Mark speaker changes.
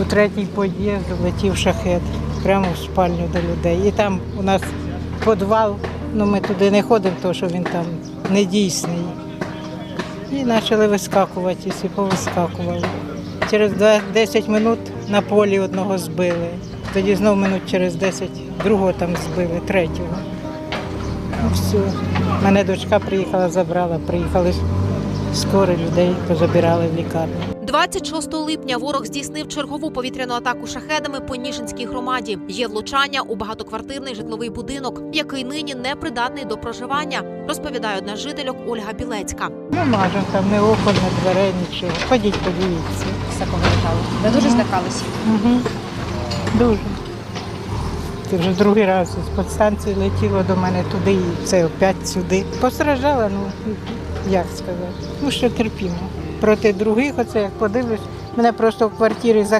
Speaker 1: у третій під'їзд летів шахет прямо в спальню до людей. І там у нас підвал, ну ми туди не ходимо, тому що він там недійсний. І почали вискакувати, і всі повискакували. Через 10 минут на полі одного збили. Тоді знову минут через 10 другого там збили, третього. Ну все. Мене дочка приїхала, забрала, приїхали скоро людей, позабирали в лікарню.
Speaker 2: 26 липня ворог здійснив чергову повітряну атаку шахедами по Ніжинській громаді. Є влучання у багатоквартирний житловий будинок, який нині не придатний до проживання, розповідає одна жительок Ольга Білецька.
Speaker 1: Ну, мажем там не окон, не дверей, нічого. Ходіть, подивіться.
Speaker 3: Всякого лежало. Ви дуже злякалися.
Speaker 1: Угу. Дуже. Це вже другий раз з подстанції летіло до мене туди і це опять сюди. Постраждала, ну як сказати. Ну, ще терпімо. Проти других, оце як подивлюсь, мене просто в квартирі закрили.